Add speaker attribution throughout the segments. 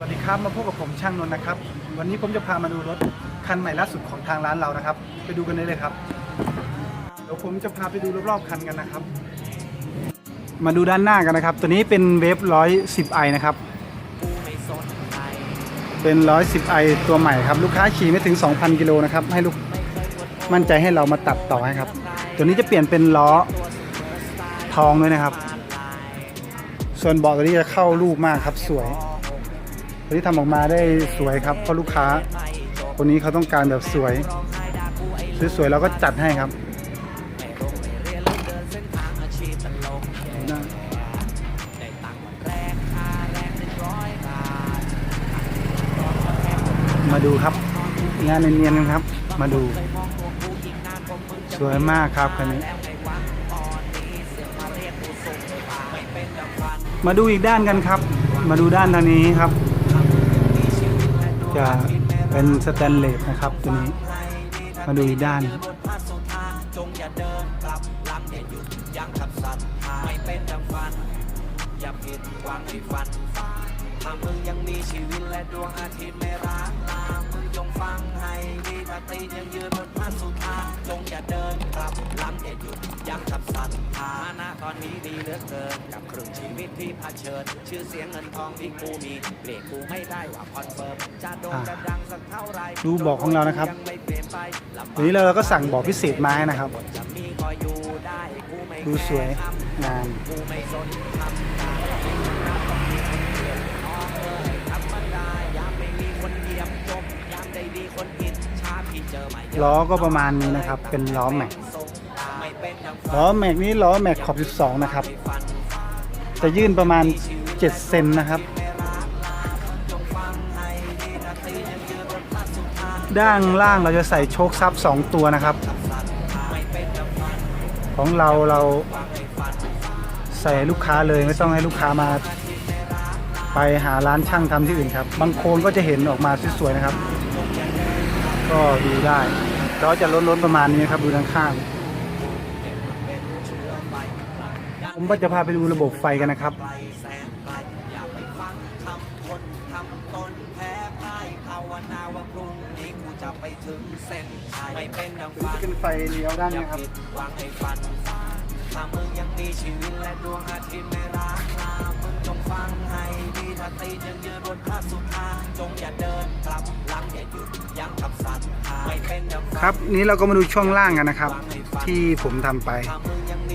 Speaker 1: สวัสดีครับมาพบกับผมช่างนนท์นะครับ วันนี้ผมจะพามาดูรถคันใหม่ล่าสุดของทางร้านเรานะครับ ไปดูกันได้เลยครับเดี๋ยวผมจะพาไปดูรอบๆคันกันนะครับ มาดูด้านหน้ากันนะครับ ตัวนี้เป็นเวฟร้อยสิบไอนะครับเป็นร้อยสิบไอตัวใหม่ครับ ลูกค้าขี่ไม่ถึง 2,000กิโลนะครับให้ลูกมั่นใจให้เรามาตัดต่อให้ครับ ตัวนี้จะเปลี่ยนเป็นล้อทองด้วยนะครับ ส่วนเบาะตัวนี้จะเข้ารูปมากครับสวย วนี้ทำออกมาได้สวยครับเพราะลูกค้า คนนี้เขาต้องการแบบสวยสวยๆเราก็จัดให้ครับมาดูครับ งานเนียนๆครับ มาดู สวยมากครับคันนี้ มาดูอีกด้านกันครับ มาดูด้านทางนี้ครับ จะเป็นสแตนเลสนะครับตัวนี้ มาดูอีกด้าน
Speaker 2: อย่าผิดหวังให้ฝันฟ้าถ้ามึงยังมีชีวิตและดวงอาทิตย์ไม่ร้างลามึงจงฟังให้ดีถ้าตียังยืนบนพระสุธาจงอย่าเดิน นะตอนนี้ดีเหลือเกินกับครึ่งชีวิตที่เผชิญ ชื่อเสียงเงินทองที่กูมีเรียกกูไม่ได้ว่าคอนเฟิร์มจะโด่งจะดังสักเท่าไหร
Speaker 1: ดูเบอกของเรานะครับ
Speaker 2: ยังไม่เปลี่ยนไปลำบาก
Speaker 1: ตัวนี้เราก็สั่งเบอกพิเศษมาให้นะครับ
Speaker 2: จะมีก็อยู่ได้กูไม่
Speaker 1: ดูสวยงาม
Speaker 2: กูไม่สนทำตามที่มึงนับต้องมีคนเดียวน้องเอ้ยธรรมดายามไม่มีคนเหยียบจบยามได้ดีคนอิจฉาพี่เจอมาเยอะ
Speaker 1: ล้อก็ประมาณนี้นะครับ เป็นล้อแม็ก ล้อแม็กนี้ล้อแม็กขอบ 12 นะครับ จะยื่นประมาณ 7 เซนนะครับ ด้านล่างเราจะใส่โชคซับ 2 ตัวนะครับ ของเราเราใส่ลูกค้าเลยไม่ต้องให้ลูกค้ามาไปหาร้านช่างทำที่อื่นครับ บางโคนก็จะเห็นออกมาสวยๆนะครับ ก็ดูได้ล้อจะล้นๆประมาณนี้ครับดูด้านข้าง ผมก็จะพาไปดูระบบไฟกันนะครับ
Speaker 2: แสนไกลอย่าไปฟังคำคนทำตนแพ้พ่ายภาวนาว่าพรุ่งนี้กูจะไปถึงเส้นชัยไม่เป็นดังฝัน
Speaker 1: เป็นไฟเลี้ยวด้านนี้ครับ
Speaker 2: ผิดหวังให้ฝันฟ้าถ้ามึงยังมีชีวิตและดวงอาทิตย์ไม่ร้างลามึงจงฟังให้ดีถ้าตีนยังยืนบนพระสุธาจงอย่าเดินกลับหลังอย่าหยุดยั้งกับสัตว์ไม่เป็น
Speaker 1: ครับนี้เราก็มาดูช่วงล่างกันนะครับ ที่ผมทำไป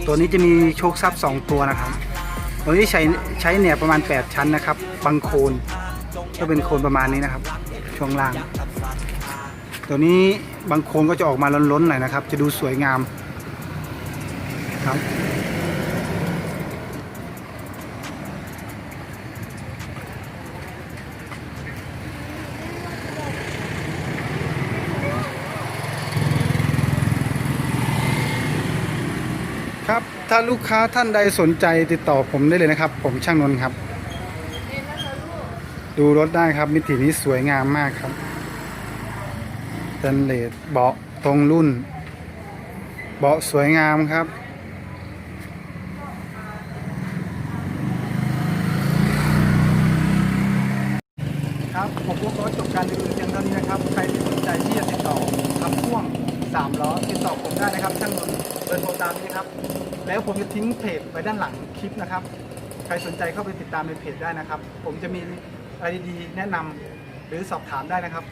Speaker 1: ตัวนี้จะมีโชคซับ2ตัวนะครับ ตัวนี้ใช้ใช้เนี่ยประมาณ 8 ชั้นนะครับบางโคนก็เป็นโคนประมาณนี้นะครับ ช่วงล่าง ตัวนี้บางโคนก็จะออกมาล้นๆหน่อยนะครับ จะดูสวยงามครับ ถ้าลูกค้าท่านใดสนใจติดต่อผมได้เลยนะครับ ผมช่างนนท์ครับ ดูรถได้ครับ มิตินี้สวยงามมากครับสแตนเลสเบาะตรงรุ่น เบาะสวยงามครับครับผมก็ขอจบการรีวิวเพียงเท่านี้นะครับ ใครที่สนใจที่จะติดต่อทำพ่วง3ล้อติดต่อผมได้นะครับช่างนนท์ อร์โทรตามนี้ครับ แล้วผมจะทิ้งเพจไว้ด้านหลังคลิปนะครับ ใครสนใจเข้าไปติดตามในเพจได้นะครับ ผมจะมีอะไรดีๆแนะนำหรือสอบถามได้นะครับ